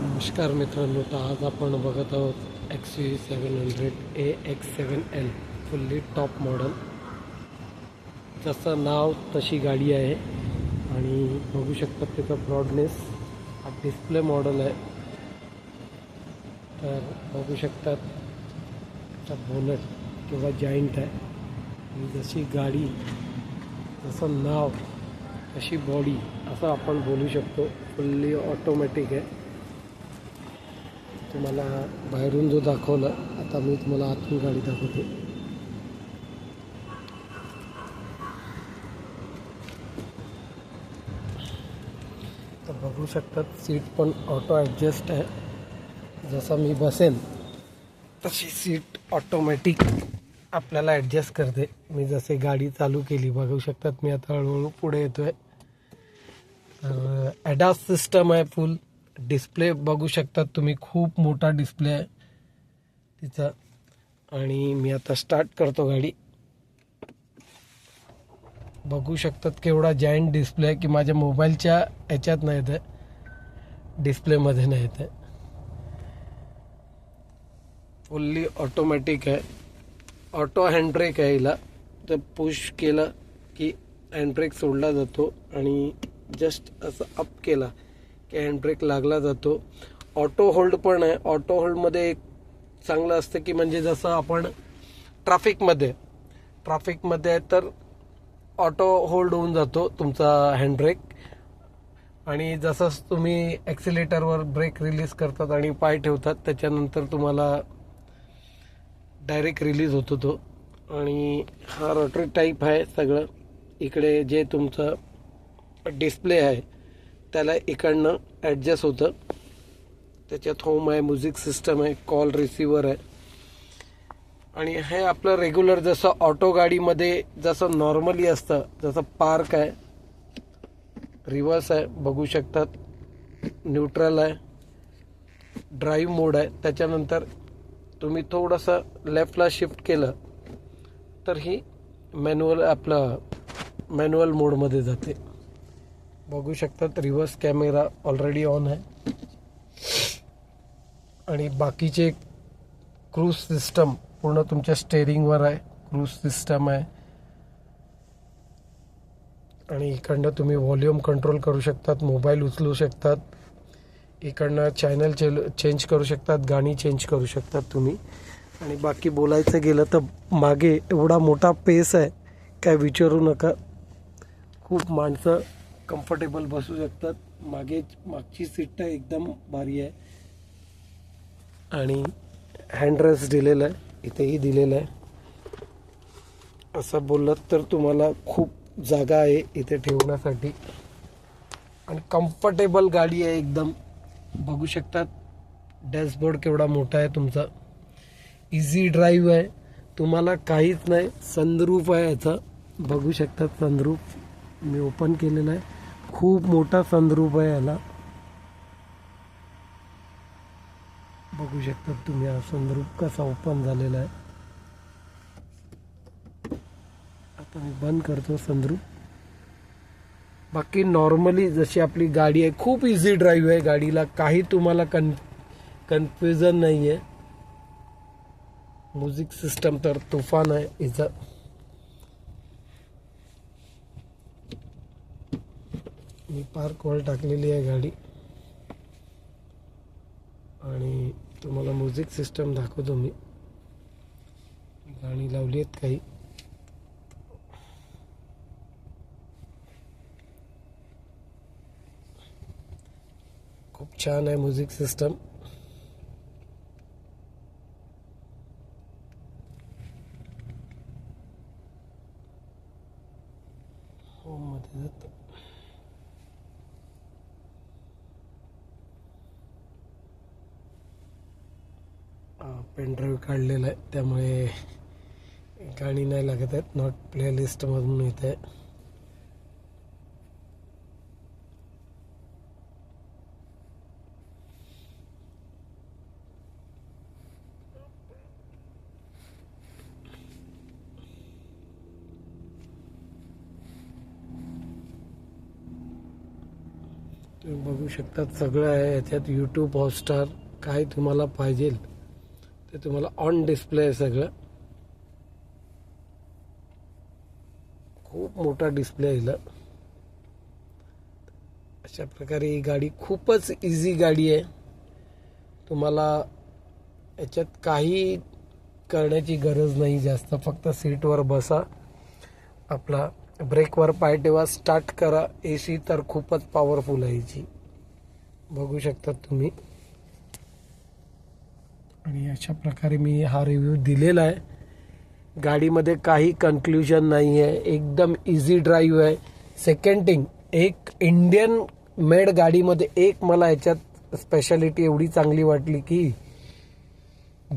नमस्कार मित्रांनो तर आज आपण बघत आहोत X U seven hundred A X seven L fully top model जसं नाव तशी गाडी आहे आणि बघू शकतात त्याचा ब्रॉडनेस हा डिस्प्ले मॉडल आहे. तर बघू शकतात त्याचा बोनट किंवा जॉईंट आहे. आणि जशी गाडी जसं नाव तशी बॉडी असं आपण बोलू शकतो. फुल्ली ऑटोमॅटिक आहे. तुम्हाला बाहेरून जो दाखवला आता मी तुम्हाला आतून गाडी दाखवते. तर बघू शकतात सीट पण ऑटो ॲडजस्ट आहे. जसं मी बसेन तशी सीट ऑटोमॅटिक आपल्याला ॲडजस्ट करते. मी जसे गाडी चालू केली बघू शकतात मी आता हळूहळू पुढे येतोय. तर ॲडास सिस्टम आहे फुल डिस्प्ले बघू शकतात. तुम्ही खूप मोठा डिस्प्ले आहे तिचा. आणि मी आता स्टार्ट करतो गाडी. बघू शकतात केवढा जॉईंट डिस्प्ले आहे की माझ्या मोबाईलच्या ह्याच्यात नाही येत आहे. डिस्प्लेमध्ये नाही येत आहे. फुल्ली ऑटोमॅटिक आहे. ऑटो हँडब्रेक आहे हिला. तर पुश केलं की हँडब्रेक सोडला जातो. आणि जस्ट असं अप केला. की हँडब्रेक लागला जातो. ऑटो होल्ड पण आहे. ऑटो होल्डमध्ये एक चांगलं असतं की म्हणजे जसं आपण ट्रॅफिकमध्ये ट्रॅफिकमध्ये आहे तर ऑटो होल्ड होऊन जातो तुमचा हँडब्रेक आणि जसंच तुम्ही ॲक्सिलेटरवर ब्रेक रिलीज करतात आणि पाय ठेवतात त्याच्यानंतर तुम्हाला डायरेक्ट रिलीज होतो तो. आणि हा रॉटरी टाईप आहे सगळं. इकडे जे तुमचं डिस्प्ले आहे त्याला इकडनं ॲडजस्ट होतं. त्याच्यात होम आहे म्युझिक सिस्टम आहे कॉल रिसिवर आहे. आणि हे आपलं रेग्युलर जसं ऑटो गाडीमध्ये जसं नॉर्मली असतं जसं पार्क आहे रिव्हर्स आहे बघू शकतात. न्यूट्रल आहे. ड्राईव्ह मोड आहे. त्याच्यानंतर तुम्ही थोडंसं लेफ्टला शिफ्ट केलं तर ही मॅन्युअल आपलं मॅन्युअल मोडमध्ये जाते. बघू शकतात रिव्हर्स कॅमेरा ऑलरेडी ऑन आहे. आणि बाकीचे क्रूज सिस्टम पूर्ण तुमच्या स्टेरिंगवर आहे क्रूज सिस्टम आहे. आणि इकडनं तुम्ही व्हॉल्यूम कंट्रोल करू शकतात मोबाईल उचलू शकतात. इकडनं चॅनल चेंज करू शकतात गाणी चेंज करू शकतात तुम्ही. आणि बाकी बोलायचं गेलं तर मागे एवढा मोठा पेस आहे काय विचारू नका. खूप माणसं कम्फर्टेबल बसू शकतात. मागे मागची सीट एकदम भारी आहे. आणि हँडरेस्ट दिलेलं आहे. इथेही दिलेलं आहे. असं बोललं तर तुम्हाला खूप जागा आहे इथे ठेवण्यासाठी. आणि कम्फर्टेबल गाडी आहे एकदम. बघू शकतात. डॅशबोर्ड केवढा मोठा आहे तुमचा. इझी ड्राईव्ह आहे. तुम्हाला काहीच नाही. सनरूफ आहे याचा. बघू शकतात सनरूफ मी ओपन केलेला आहे. खूप मोठा संद्रूप आहे याला. बघू शकतात तुम्ही हा संद्रूप कसा ओपन झालेला आहे. आता मी बंद करतो संद्रूप. बाकी नॉर्मली जशी आपली गाडी आहे खूप इझी ड्राईव्ह आहे गाडीला. काही तुम्हाला कन कन्फ्युजन नाही आहे म्युझिक सिस्टम तर तुफान आहे. हिचं मी पार्कवर टाकलेली आहे गाडी. आणि तुम्हाला म्युझिक सिस्टम दाखवतो मी. गाणी लावली आहेत काही. खूप छान आहे म्युझिक सिस्टम होममध्ये जातं. पेनड्राईव्ह काढलेला आहे. त्यामुळे गाणी नाही लागत आहेत. नॉट प्लेलिस्टमधून येत आहे तुम्ही बघू शकता सगळं आहे. याच्यात यूट्यूब हॉटस्टार काय तुम्हाला पाहिजे ते तुम्हाला ऑन डिस्प्ले आहे सगळं. खूप मोठा डिस्प्ले आहे अशा प्रकारे ही गाडी खूपच इझी गाडी आहे. तुम्हाला याच्यात काही करण्याची गरज नाही जास्त फक्त सीटवर बसा. आपला ब्रेकवर पाय ठेवा स्टार्ट करा. ए सी तर खूपच पॉवरफुल आहे याची. बघू शकता तुम्ही. आणि अशा प्रकारे मी हा रिव्ह्यू दिलेला आहे. गाडीमध्ये काही कन्क्ल्युजन नाही आहे एकदम इझी ड्राईव्ह आहे. सेकंड थिंग एक इंडियन मेड गाडीमध्ये एक मला याच्यात स्पेशालिटी एवढी चांगली वाटली की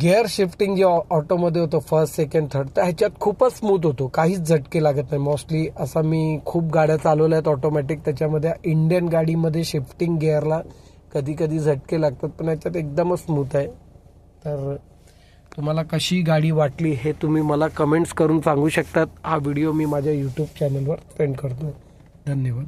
गिअर शिफ्टिंग जे ऑ- ऑटोमध्ये होतं फर्स्ट सेकंड थर्ड तर ह्याच्यात खूपच स्मूथ होतो. काहीच झटके लागत नाही. मोस्टली असा मी खूप गाड्या चालवल्या आहेत ऑटोमॅटिक त्याच्यामध्ये इंडियन गाडीमध्ये शिफ्टिंग गिअरला कधी कधी झटके लागतात पण ह्याच्यात एकदमच स्मूथ आहे. तर तुम्हाला कशी गाडी वाटली हे तुम्ही मला कमेंट्स करून सांगू शकतात. हा व्हिडिओ मी माझ्या यूट्यूब चॅनलवर सेंड करतो धन्यवाद.